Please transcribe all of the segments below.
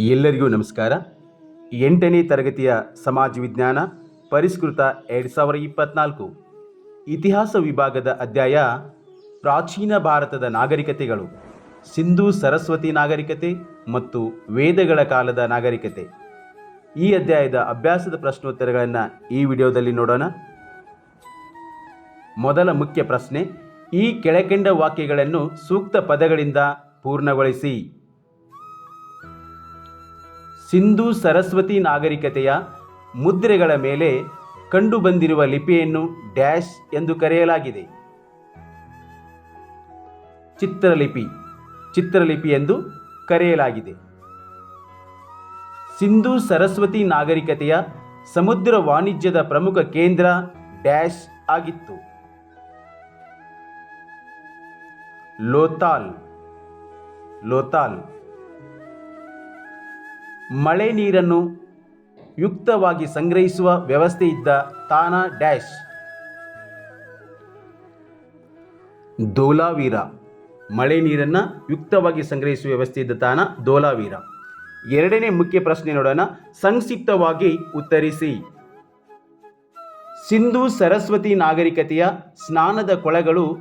ಎಲ್ಲರಿಗೂ ನಮಸ್ಕಾರ. ಎಂಟನೇ ತರಗತಿಯ ಸಮಾಜ ವಿಜ್ಞಾನ ಪರಿಷ್ಕೃತ ಎರಡು ಸಾವಿರ ಇಪ್ಪತ್ನಾಲ್ಕು ಇತಿಹಾಸ ವಿಭಾಗದ ಅಧ್ಯಾಯ ಪ್ರಾಚೀನ ಭಾರತದ ನಾಗರಿಕತೆಗಳು, ಸಿಂಧೂ ಸರಸ್ವತಿ ನಾಗರಿಕತೆ ಮತ್ತು ವೇದಗಳ ಕಾಲದ ನಾಗರಿಕತೆ. ಈ ಅಧ್ಯಾಯದ ಅಭ್ಯಾಸದ ಪ್ರಶ್ನೋತ್ತರಗಳನ್ನು ಈ ವಿಡಿಯೋದಲ್ಲಿ ನೋಡೋಣ. ಮೊದಲ ಮುಖ್ಯ ಪ್ರಶ್ನೆ, ಈ ಕೆಳಕಂಡ ವಾಕ್ಯಗಳನ್ನು ಸೂಕ್ತ ಪದಗಳಿಂದ ಪೂರ್ಣಗೊಳಿಸಿ. ಸಿಂಧೂ ಸರಸ್ವತಿ ನಾಗರಿಕತೆಯ ಮುದ್ರೆಗಳ ಮೇಲೆ ಕಂಡುಬಂದಿರುವ ಲಿಪಿಯನ್ನು ಡ್ಯಾಶ್ ಎಂದು ಕರೆಯಲಾಗಿದೆ. ಚಿತ್ರಲಿಪಿ ಚಿತ್ರಲಿಪಿ ಎಂದು ಕರೆಯಲಾಗಿದೆ. ಸಿಂಧೂ ಸರಸ್ವತಿ ನಾಗರಿಕತೆಯ ಸಮುದ್ರ ವಾಣಿಜ್ಯದ ಪ್ರಮುಖ ಕೇಂದ್ರ ಡ್ಯಾಶ್ ಆಗಿತ್ತು. ಲೋತಾಲ್ ಲೋತಾಲ್ ಮಳೆ ನೀರನ್ನು ಯುಕ್ತವಾಗಿ ಸಂಗ್ರಹಿಸುವ ವ್ಯವಸ್ಥೆ ಇದ್ದ ತಾಣ ಡ್ಯಾಶ್. ದೋಲಾವೀರ. ಮಳೆ ನೀರನ್ನು ಯುಕ್ತವಾಗಿ ಸಂಗ್ರಹಿಸುವ ವ್ಯವಸ್ಥೆ ಇದ್ದ ತಾನ ದೋಲಾವೀರ. ಎರಡನೇ ಮುಖ್ಯ ಪ್ರಶ್ನೆ ನೋಡೋಣ. ಸಂಕ್ಷಿಪ್ತವಾಗಿ ಉತ್ತರಿಸಿ. ಸಿಂಧೂ ಸರಸ್ವತಿ ನಾಗರಿಕತೆಯ ಸ್ನಾನದ ಕೊಳಗಳು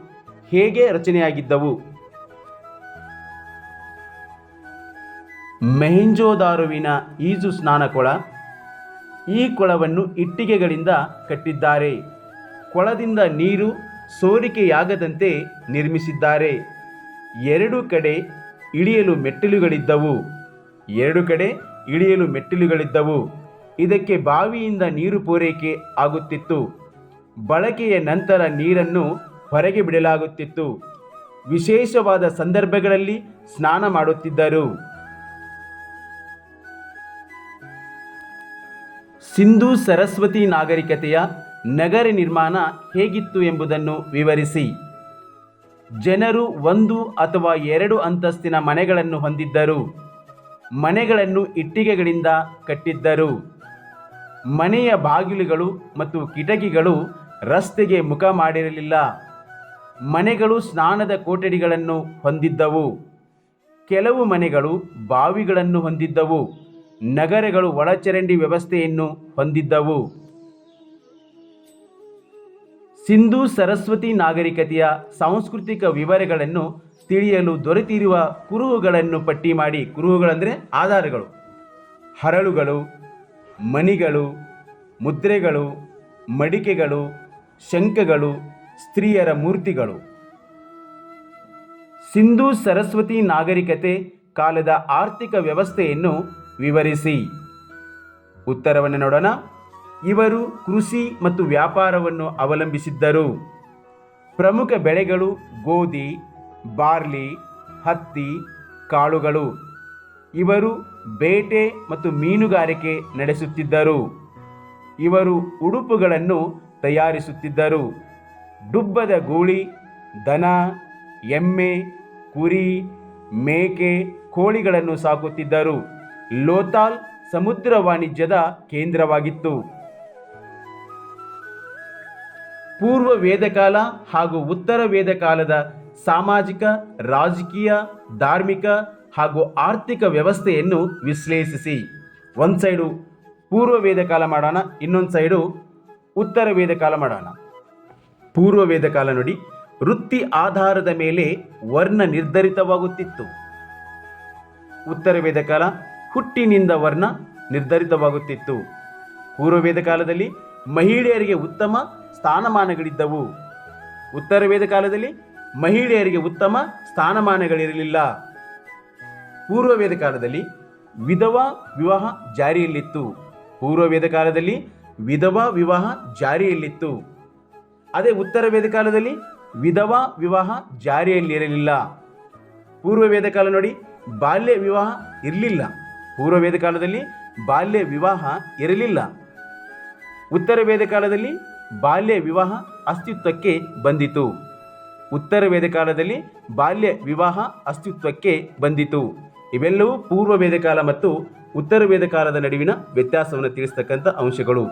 ಹೇಗೆ ರಚನೆಯಾಗಿದ್ದವು? ಮೆಹೆಂಜೋದಾರುವಿನ ಈಜು ಸ್ನಾನ ಕೊಳ ಈ ಕೊಳವನ್ನು ಇಟ್ಟಿಗೆಗಳಿಂದ ಕಟ್ಟಿದ್ದಾರೆ. ಕೊಳದಿಂದ ನೀರು ಸೋರಿಕೆಯಾಗದಂತೆ ನಿರ್ಮಿಸಿದ್ದಾರೆ. ಎರಡು ಕಡೆ ಇಳಿಯಲು ಮೆಟ್ಟಿಲುಗಳಿದ್ದವು. ಎರಡು ಕಡೆ ಇಳಿಯಲು ಮೆಟ್ಟಿಲುಗಳಿದ್ದವು. ಇದಕ್ಕೆ ಬಾವಿಯಿಂದ ನೀರು ಪೂರೈಕೆ ಆಗುತ್ತಿತ್ತು. ಬಳಕೆಯ ನಂತರ ನೀರನ್ನು ಹೊರಗೆ ಬಿಡಲಾಗುತ್ತಿತ್ತು. ವಿಶೇಷವಾದ ಸಂದರ್ಭಗಳಲ್ಲಿ ಸ್ನಾನ ಮಾಡುತ್ತಿದ್ದರು. ಸಿಂಧೂ ಸರಸ್ವತಿ ನಾಗರಿಕತೆಯ ನಗರ ನಿರ್ಮಾಣ ಹೇಗಿತ್ತು ಎಂಬುದನ್ನು ವಿವರಿಸಿ. ಜನರು ಒಂದು ಅಥವಾ ಎರಡು ಅಂತಸ್ತಿನ ಮನೆಗಳನ್ನು ಹೊಂದಿದ್ದರು. ಮನೆಗಳನ್ನು ಇಟ್ಟಿಗೆಗಳಿಂದ ಕಟ್ಟಿದ್ದರು. ಮನೆಯ ಬಾಗಿಲುಗಳು ಮತ್ತು ಕಿಟಕಿಗಳು ರಸ್ತೆಗೆ ಮುಖ ಮಾಡಿರಲಿಲ್ಲ. ಮನೆಗಳು ಸ್ನಾನದ ಕೊಠಡಿಗಳನ್ನು ಹೊಂದಿದ್ದವು. ಕೆಲವು ಮನೆಗಳು ಬಾವಿಗಳನ್ನು ಹೊಂದಿದ್ದವು. ನಗರಗಳು ಒಳಚರಂಡಿ ವ್ಯವಸ್ಥೆಯನ್ನು ಹೊಂದಿದ್ದವು. ಸಿಂಧೂ ಸರಸ್ವತಿ ನಾಗರಿಕತೆಯ ಸಾಂಸ್ಕೃತಿಕ ವಿವರಗಳನ್ನು ತಿಳಿಯಲು ದೊರೆತಿರುವ ಕುರುಹುಗಳನ್ನು ಪಟ್ಟಿ ಮಾಡಿ ಕುರುಹುಗಳಂದರೆ ಆಧಾರಗಳು. ಹರಳುಗಳು, ಮಣಿಗಳು, ಮುದ್ರೆಗಳು, ಮಡಿಕೆಗಳು, ಶಂಖಗಳು, ಸ್ತ್ರೀಯರ ಮೂರ್ತಿಗಳು. ಸಿಂಧೂ ಸರಸ್ವತಿ ನಾಗರಿಕತೆ ಕಾಲದ ಆರ್ಥಿಕ ವ್ಯವಸ್ಥೆಯನ್ನು ವಿವರಿಸಿ. ಉತ್ತರವನ್ನು ನೋಡೋಣ. ಇವರು ಕೃಷಿ ಮತ್ತು ವ್ಯಾಪಾರವನ್ನು ಅವಲಂಬಿಸಿದ್ದರು. ಪ್ರಮುಖ ಬೆಳೆಗಳು ಗೋಧಿ, ಬಾರ್ಲಿ, ಹತ್ತಿ, ಕಾಳುಗಳು. ಇವರು ಬೇಟೆ ಮತ್ತು ಮೀನುಗಾರಿಕೆ ನಡೆಸುತ್ತಿದ್ದರು. ಇವರು ಉಡುಪುಗಳನ್ನು ತಯಾರಿಸುತ್ತಿದ್ದರು. ಡುಬ್ಬದ ಗೂಳಿ, ದನ, ಎಮ್ಮೆ, ಕುರಿ, ಮೇಕೆ, ಕೋಳಿಗಳನ್ನು ಸಾಕುತ್ತಿದ್ದರು. ಲೋತಾಲ್ ಸಮುದ್ರ ವಾಣಿಜ್ಯದ ಕೇಂದ್ರವಾಗಿತ್ತು. ಪೂರ್ವ ವೇದಕಾಲ ಹಾಗೂ ಉತ್ತರ ವೇದಕಾಲದ ಸಾಮಾಜಿಕ, ರಾಜಕೀಯ, ಧಾರ್ಮಿಕ ಹಾಗೂ ಆರ್ಥಿಕ ವ್ಯವಸ್ಥೆಯನ್ನು ವಿಶ್ಲೇಷಿಸಿ. ಒಂದು ಸೈಡು ಪೂರ್ವ ವೇದಕಾಲ ಮಾಡೋಣ, ಇನ್ನೊಂದು ಸೈಡು ಉತ್ತರ ವೇದಕಾಲ ಮಾಡೋಣ. ಪೂರ್ವ ವೇದಕಾಲ ನೋಡಿ, ವೃತ್ತಿ ಆಧಾರದ ಮೇಲೆ ವರ್ಣ ನಿರ್ಧರಿತವಾಗುತ್ತಿತ್ತು. ಉತ್ತರ ವೇದಕಾಲ ಹುಟ್ಟಿನಿಂದ ವರ್ಣ ನಿರ್ಧರಿತವಾಗುತ್ತಿತ್ತು. ಪೂರ್ವವೇದ ವೇದಕಾಲದಲ್ಲಿ ಮಹಿಳೆಯರಿಗೆ ಉತ್ತಮ ಸ್ಥಾನಮಾನಗಳಿದ್ದವು. ಉತ್ತರ ವೇದಕಾಲದಲ್ಲಿ ಮಹಿಳೆಯರಿಗೆ ಉತ್ತಮ ಸ್ಥಾನಮಾನಗಳಿರಲಿಲ್ಲ. ಪೂರ್ವ ವೇದಕಾಲದಲ್ಲಿ ವಿಧವಾ ವಿವಾಹ ಜಾರಿಯಲ್ಲಿತ್ತು. ಪೂರ್ವ ವೇದಕಾಲದಲ್ಲಿ ವಿಧವಾ ವಿವಾಹ ಜಾರಿಯಲ್ಲಿತ್ತು. ಅದೇ ಉತ್ತರ ವೇದಕಾಲದಲ್ಲಿ ವಿಧವಾ ವಿವಾಹ ಜಾರಿಯಲ್ಲಿರಲಿಲ್ಲ. ಪೂರ್ವ ವೇದಕಾಲ ನೋಡಿ ಬಾಲ್ಯ ವಿವಾಹ ಇರಲಿಲ್ಲ. ಪೂರ್ವ ವೇದಕಾಲದಲ್ಲಿ ಬಾಲ್ಯ ವಿವಾಹ ಇರಲಿಲ್ಲ. ಉತ್ತರ ವೇದಕಾಲದಲ್ಲಿ ಬಾಲ್ಯ ವಿವಾಹ ಅಸ್ತಿತ್ವಕ್ಕೆ ಬಂದಿತು. ಉತ್ತರ ವೇದಕಾಲದಲ್ಲಿ ಬಾಲ್ಯ ವಿವಾಹ ಅಸ್ತಿತ್ವಕ್ಕೆ ಬಂದಿತು. ಇವೆಲ್ಲವೂ ಪೂರ್ವ ವೇದಕಾಲ ಮತ್ತು ಉತ್ತರ ವೇದಕಾಲದ ನಡುವಿನ ವ್ಯತ್ಯಾಸವನ್ನು ತಿಳಿಸ್ತಕ್ಕಂಥ ಅಂಶಗಳು.